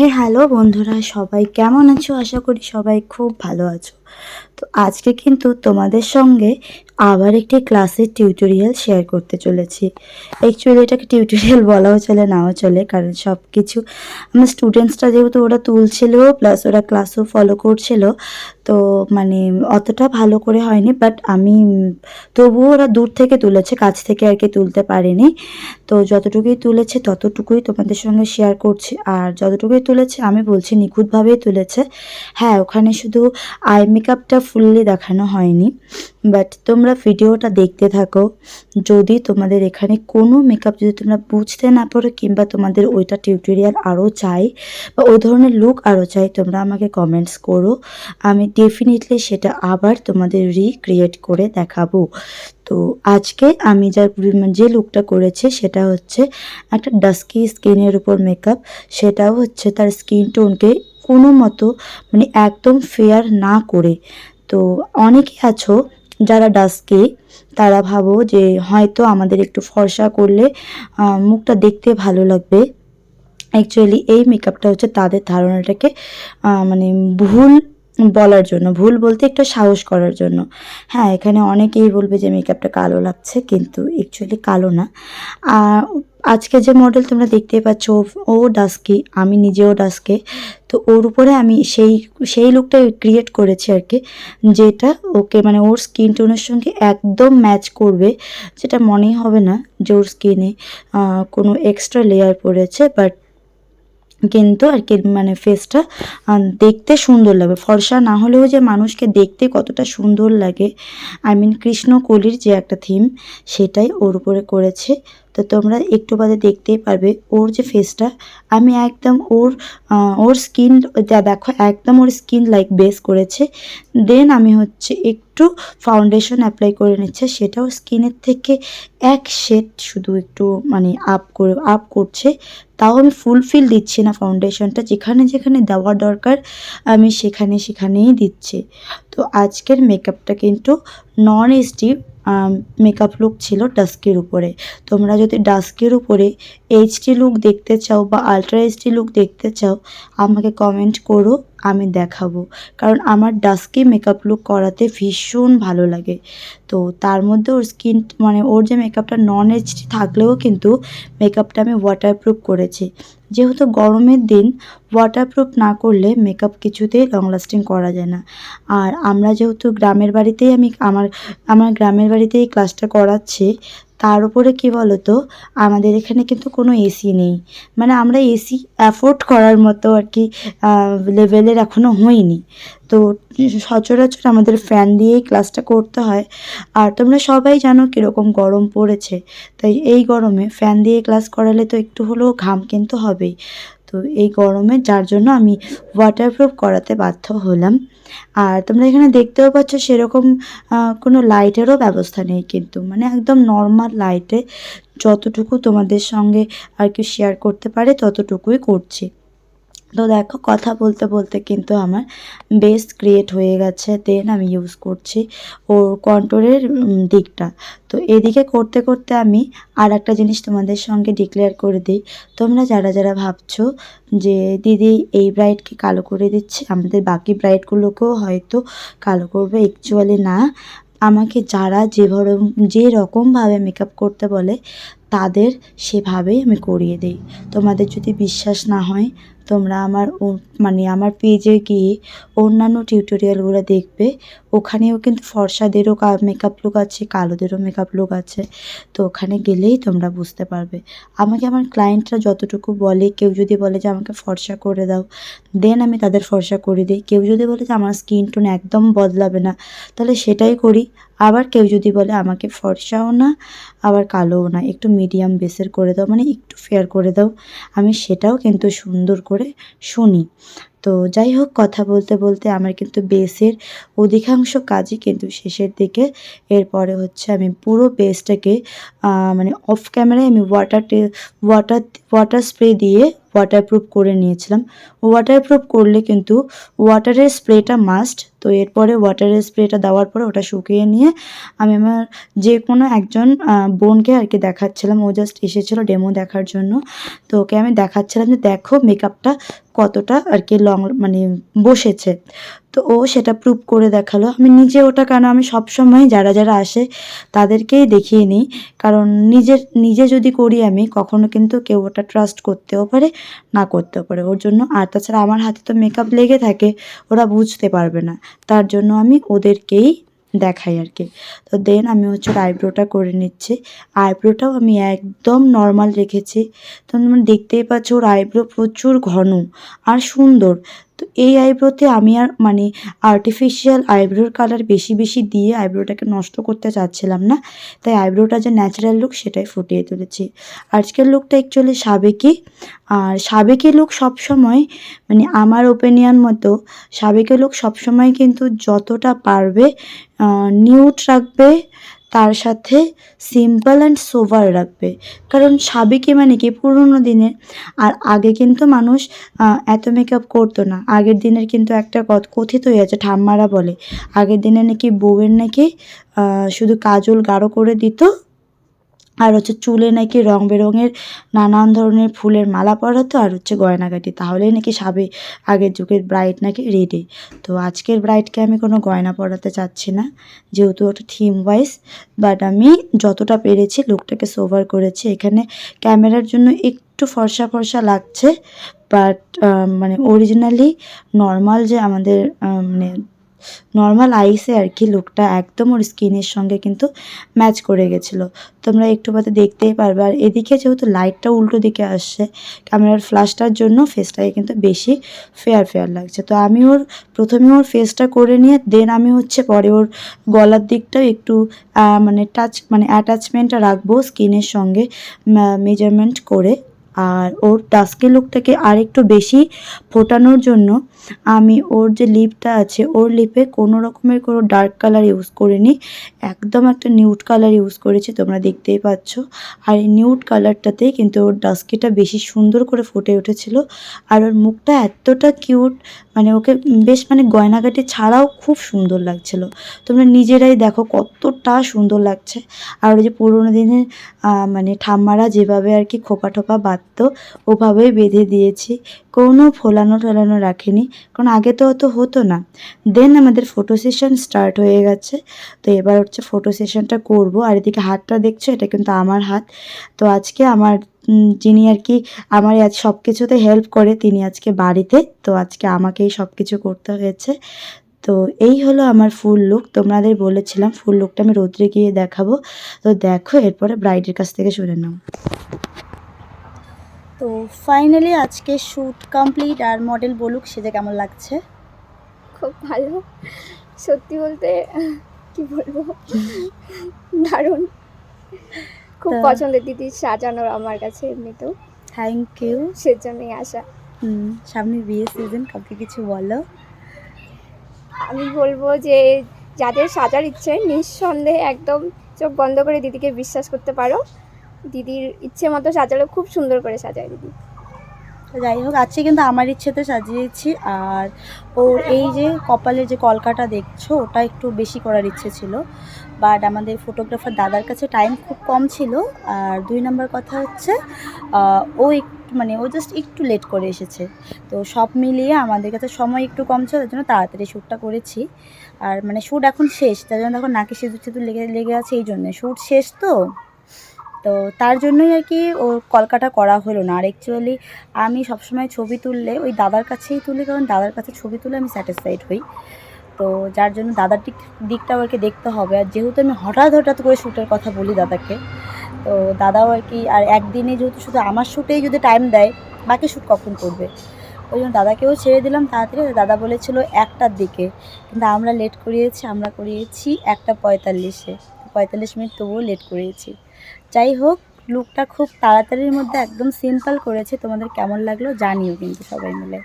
হে hello বন্ধুরা সবাই কেমন আছো? আশা করি সবাই খুব ভালো আছো। তো আজকে কিন্তু তোমাদের সঙ্গে আবার একটি ক্লাসের টিউটোরিয়াল শেয়ার করতে চলেছি। অ্যাকচুয়ালি এটাকে টিউটোরিয়াল বলাও চলে, নাও চলে, কারণ সব কিছু আমার স্টুডেন্টসরা যেহেতু ওরা তুলছিল প্লাস ওরা ক্লাসও ফলো করছিল, তো মানে অতটা ভালো করে হয়নি বাট আমি তবুও ওরা দূর থেকে তুলেছে, কাছ থেকে আর কি তুলতে পারিনি। তো যতটুকুই তুলেছে, ততটুকুই তোমাদের সঙ্গে শেয়ার করছি। আর যতটুকুই তুলেছে, আমি বলছি নিখুঁতভাবেই তুলেছে। হ্যাঁ ওখানে শুধু আই মেকআপটা ফুললি দেখানো হয়নি বাট তোমরা ভিডিওটা দেখতে থাকো। যদি তোমাদের এখানে কোনো মেকআপ যদি তোমরা বুঝতে না পারো কিংবা তোমাদের ওইটা টিউটোরিয়াল আরও চাই বা ওই ধরনের লুক আরও চাই, তোমরা আমাকে কমেন্টস করো। আমি ডেফিনেটলি সেটা আবার তোমাদের রিক্রিয়েট করে দেখাবো। তো আজকে আমি যার যে লুকটা করেছি, সেটা হচ্ছে একটা ডাস্কি স্কিনের উপর মেকআপ সেটাও হচ্ছে তার স্কিন টোনকে কোনো মতো মানে একদম ফেয়ার না করে। তো অনেকে আছো যারা ডাস্কে তারা ভাবো যে হয়তো আমাদের একটু ফর্সা করলে মুখটা দেখতে ভালো লাগবে। অ্যাকচুয়ালি এই মেকআপটা হচ্ছে তাদের ধারণাটাকে মানে ভুল বলার জন্য, ভুল বলতে একটু সাহস করার জন্য। হ্যাঁ এখানে অনেকেই বলবে যে মেকআপটা কালো লাগছে, কিন্তু অ্যাকচুয়ালি কালো না। আজকে যে মডেল তোমরা দেখতেই পাচ্ছ, ও- ও ডাস্কি আমি নিজেও ডাস্কে তো ওর উপরে আমি সেই সেই লুকটা ক্রিয়েট করেছি আর কি, যেটা ওকে মানে ওর স্কিন টোনের সঙ্গে একদম ম্যাচ করবে, যেটা মনেই হবে না যে ওর স্কিনে কোনো এক্সট্রা লেয়ার পড়েছে বাট কিন্তু আর কি মানে ফেসটা দেখতে সুন্দর লাগবে। ফর্সা না হলেও যে মানুষকে দেখতে কতটা সুন্দর লাগে আই মিন কৃষ্ণ কলির যে একটা থিম সেটাই ওর উপরে করেছে। তো তোমরা একটু বাদে দেখতেই পারবে ওর যে ফেসটা আমি একদম ওর ওর স্কিন যা দেখো, একদম ওর স্কিন লাইক বেস করেছে। দেন আমি হচ্ছে একটু ফাউন্ডেশন অ্যাপ্লাই করে নিচ্ছে। সেটাও স্কিনের থেকে এক শেড শুধু একটু মানে আপ করে আপ করছে। তাও আমি ফুলফিল দিচ্ছি না ফাউন্ডেশনটা যেখানে যেখানে দেওয়ার দরকার, আমি সেখানে সেখানেই দিচ্ছি। তো আজকের মেকআপটা কিন্তু নন এসডি মেকআপ লুক ছিল ডাস্কের উপরে। তোমরা যদি ডাস্কের উপরে এইচডি লুক দেখতে চাও বা আলট্রা এইচডি লুক দেখতে চাও, আমাকে কমেন্ট করো। আমি দেখাবো। কারণ আমার ডাস্কি মেকআপ লুক করাতে ভীষণ ভালো লাগে। তো তার মধ্যে ওর স্কিন মানে ওর যে মেকআপটা নন এইচডি থাকলেও কিন্তু মেকআপটা আমি ওয়াটারপ্রুফ করেছি। যেহেতু গরমের দিন ওয়াটারপ্রুফ না করলে মেকআপ কিছুতেই লং লাস্টিং করা যায় না। আর আমরা যেহেতু গ্রামের বাড়িতেই আমি, আমার আমার গ্রামের বাড়িতেই ক্লাসটা করাচ্ছি তার উপরে কী তো আমাদের এখানে কিন্তু কোনো এসি নেই। মানে আমরা এসি অ্যাফোর্ড করার মতো আর কি লেভেলের এখনও হইনি। তো সচরাচর আমাদের ফ্যান দিয়েই ক্লাসটা করতে হয়। আর তোমরা সবাই জানো কীরকম গরম পড়েছে। তাই এই গরমে ফ্যান দিয়ে ক্লাস করালে তো একটু হলেও ঘাম কিন্তু হবেই। তো এই গরমে, যার জন্য আমি ওয়াটারপ্রুফ করাতে বাধ্য হলাম। আর তোমরা এখানে দেখতেও পাচ্ছ সেরকম কোনো লাইটেরও ব্যবস্থা নেই কিন্তু। মানে একদম নর্মাল লাইটে যতটুকু তোমাদের সঙ্গে আর কি শেয়ার করতে পারে, ততটুকুই করছি। তো দেখো, কথা বলতে বলতে কিন্তু আমার বেস ক্রিয়েট হয়ে গেছে। দেন আমি ইউজ করছি ওর কন্ট্রোলের দিকটা। তো এদিকে করতে করতে আমি আর একটা জিনিস তোমাদের সঙ্গে ডিক্লেয়ার করে দিই। তোমরা যারা যারা ভাবছ যে, দিদি, এই ব্রাইডকে কালো করে দিচ্ছে, আমাদের বাকি ব্রাইডগুলোকেও হয়তো কালো করবে। অ্যাকচুয়ালি না। আমাকে যারা যেভাবে, যে রকমভাবে মেকআপ করতে বলে তাদের সেভাবেই আমি করিয়ে দিই। তোমাদের যদি বিশ্বাস না হয়, তোমরা আমার মানে আমার পেজে গিয়ে অন্যান্য টিউটোরিয়ালগুলো দেখবে। ওখানেও কিন্তু ফর্সাদেরও মেকআপ লুক আছে, কালোদেরও মেকআপ লুক আছে। তো ওখানে গেলেই তোমরা বুঝতে পারবে। আমাকে আমার ক্লায়েন্টরা যতটুকু বলে, কেউ যদি বলে যে আমাকে ফর্সা করে দাও দেন আমি তাদের ফর্সা করে দিই। কেউ যদি বলে যে আমার স্কিন টোন একদম বদলাবে না, তাহলে সেটাই করি। আবার কেউ যদি বলে আমাকে ফর্সাও না, আবার কালোও না, একটু মিডিয়াম বেসের করে দাও মানে একটু ফেয়ার করে দাও। আমি সেটাও কিন্তু সুন্দর করে শুনি। তো যাই হোক, কথা বলতে বলতে আমার কিন্তু বেসের অধিকাংশ কাজই কিন্তু শেষের দিকে। এরপরে হচ্ছে আমি পুরো বেসটাকে মানে অফ ক্যামেরায় আমি ওয়াটার ওয়াটার ওয়াটার স্প্রে দিয়ে ওয়াটারপ্রুফ করে নিয়েছিলাম। ওয়াটারপ্রুফ করলে কিন্তু ওয়াটারের স্প্রেটা মাস্ট তো এরপরে ওয়াটারের স্প্রেটা দেওয়ার পরে ওটা শুকিয়ে নিয়ে আমি আমার যে কোনো একজন বোনকে আর কি দেখাচ্ছিলাম। ও জাস্ট এসেছিল ডেমো দেখার জন্য। তো ওকে আমি দেখাচ্ছিলাম যে দেখো মেকআপটা কতটা আর কি লং মানে বসেছে। তো ও সেটা প্রুভ করে দেখাল। আমি নিজে ওটা কেন, আমি সবসময় যারা যারা আসে তাদেরকেই দেখিয়ে নিই। কারণ নিজের, নিজে যদি করি আমি, কখনো কিন্তু কেউ ওটা ট্রাস্ট করতেও পারে, না করতেও পারে। ওর জন্য আর তাছাড়া আমার হাতে তো মেকআপ লেগে থাকে, ওরা বুঝতে পারবে না। তার জন্য আমি ওদেরকেই দেখাই আর কি। তো দেন আমি হচ্ছে আইব্রোটা করে নিচ্ছি। আইব্রোটাও আমি একদম নর্মাল রেখেছি। তো তোমরা দেখতেই পাচ্ছ, ওর আইব্রো প্রচুর ঘন আর সুন্দর। তো এই আইব্রোতে আমি আর মানে আর্টিফিশিয়াল আইব্রোর কালার বেশি বেশি দিয়ে আইব্রোটাকে নষ্ট করতে চাচ্ছিলাম না। তাই আইব্রোটা যে ন্যাচারাল লুক সেটাই ফুটিয়ে তুলেছি। আজকের লুকটা অ্যাকচুয়ালি সাবেকি। আর সাবেকি লুক সবসময় মানে আমার ওপিনিয়ন মতো সাবেকি লুক সবসময় কিন্তু যতটা পারবে নিউট রাখবে তার সাথে সিম্পল অ্যান্ড সোভার রাখবে। কারণ সাবেকি মানে কি? পুরোনো দিনে। আর আগে কিন্তু মানুষ এত মেকআপ করতো না। আগের দিনের কিন্তু একটা কথ- কথিত হয়ে আছে, ঠাম্মারা বলে। আগের দিনে নাকি বউয়ের নাকি শুধু কাজল গাঢ় করে দিত আর হচ্ছে চুলে নাকি রং বেরঙের নানান ধরনের ফুলের মালা পরাতো আর হচ্ছে গয়নাগাটি তাহলেই নাকি সাবে আগের যুগের ব্রাইড নাকি রেডি তো আজকের ব্রাইডকে আমি কোনো গয়না পরাতে চাচ্ছি না। যেহেতু ওটা থিম ওয়াইজ বাট আমি যতটা পেরেছি লুকটাকে সোভার করেছি। এখানে ক্যামেরার জন্য একটু ফর্সা ফর্সা লাগছে বাট মানে অরিজিনালি নর্মাল যে আমাদের মানে নর্মাল আইসে আর কি লুকটা একদম ওর স্কিনের সঙ্গে কিন্তু ম্যাচ করে গেছিল। তোমরা একটু বাদে দেখতেই পারবে। আর এদিকে যেহেতু লাইটটা উল্টো দিকে আসছে ক্যামেরার ফ্ল্যাশটার জন্য ফেসটাকে কিন্তু বেশি ফেয়ার ফেয়ার লাগছে। তো আমি ওর প্রথমে ওর ফেসটা করে নিয়ে দেন আমি হচ্ছে পরে ওর গলার দিকটাও একটু মানে টাচ মানে অ্যাটাচমেন্টটা রাখব স্কিনের সঙ্গে মেজারমেন্ট করে। আর ওর ডাস্কি লুকটাকে আর একটু বেশি ফোটানোর জন্য আমি ওর যে লিপটা আছে, ওর লিপে কোনো রকমের কোনো ডার্ক কালার ইউজ করিনি, একদম একটা নিউড কালার ইউজ করেছি, তোমরা দেখতেই পাচ্ছ। আর এই নিউড কালারটাতেই কিন্তু ওর ডাস্কিটা বেশি সুন্দর করে ফুটে উঠেছিল। আর ওর মুখটা এতটা কিউট মানে ওকে বেশ মানে গয়নাগাটি ছাড়াও খুব সুন্দর লাগছিল। তোমরা নিজেরাই দেখো কতটা সুন্দর লাগছে। আর ওই যে পুরোনো দিনের মানে ঠাম্মারা যেভাবে আর কি খোপা টোপা বাঁধতো, ওভাবেই বেঁধে দিয়েছি। কোনো ফোলানো টোলানো রাখিনি, কারণ আগে তো অত হতো না। দেন আমাদের ফটো সেশন স্টার্ট হয়ে গেছে, তো এবার হচ্ছে ফটো সেশনটা করব। আর এদিকে হাতটা দেখছ, এটা কিন্তু আমার হাত। তো আজকে আমার যিনি আর কি আমার আজ সব কিছুতে হেল্প করে, তিনি আজকে বাড়িতে, তো আজকে আমাকেই সব কিছু করতে হয়েছে। তো এই হলো আমার ফুল লুক তোমাদের বলেছিলাম ফুল লুকটা আমি রোদ্রে গিয়ে দেখাবো। তো দেখো, এরপরে ব্রাইডের কাছ থেকে শুনে নাও। তো ফাইনালি আজকে শ্যুট কমপ্লিট আর মডেল বলুক সেটা কেমন লাগছে? খুব ভালো। সত্যি বলতে কি বলব? দারুণ। খুব পছন্দের দিদি সাজানোর আমার কাছে এমনিতেও থ্যাংক ইউ সেজন্যই আসা। সামনে বিয়ে সিজন কাউকে কিছু বলো? আমি বলব যে যাদের সাজার ইচ্ছে নিঃসন্দেহে একদম চোখ বন্ধ করে দিদিকে বিশ্বাস করতে পারো। দিদির ইচ্ছে মতো সাজালে, খুব সুন্দর করে সাজায় দিদি। যাই হোক, আজকে কিন্তু আমার ইচ্ছেতে সাজিয়েছি, আর ওর এই যে কপালের যে কলকাটা দেখছ, ওটা একটু বেশি করার ইচ্ছে ছিল। বাট আমাদের ফটোগ্রাফার দাদার কাছে টাইম খুব কম ছিল, আর দুই নম্বর কথা হচ্ছে ও একটু মানে ও জাস্ট একটু লেট করে এসেছে। তো সব মিলিয়ে আমাদের কাছে সময় একটু কম ছিল, তার জন্য তাড়াতাড়ি শ্যুটটা করেছি। আর মানে শ্যুট এখন শেষ, তার জন্য এখন নাকি সিঁদুর সিঁদুর লেগে লেগে আছে, এই জন্যে। শ্যুট শেষ তো? তো তার জন্যই আর কি ও কলকাটা করা হলো না। আর অ্যাকচুয়ালি আমি সবসময় ছবি তুললে, ওই দাদার কাছেই তুলি, কারণ দাদার কাছে ছবি তুলে আমি স্যাটিসফাইড হই। তো যার জন্য দাদার দিক, দিকটাও আর কি দেখতে হবে। আর যেহেতু আমি হঠাৎ হঠাৎ করে শ্যুটের কথা বলি দাদাকে, তো দাদাও আর কি, আর একদিনে যেহেতু শুধু আমার শ্যুটেই যদি টাইম দেয়, বাকি শ্যুট কখন করবে? ওই জন্য দাদাকেও ছেড়ে দিলাম তাড়াতাড়ি। দাদা বলেছিল একটার দিকে। কিন্তু আমরা লেট করিয়েছি, আমরা করিয়েছি একটা পঁয়তাল্লিশে। পঁয়তাল্লিশ মিনিট তবুও লেট করিয়েছি। যাই হোক লুকটা খুব তাড়াতাড়ির মধ্যে একদম সিম্পল করেছে। তোমাদের কেমন লাগল জানিও কিন্তু সবাই মিলে।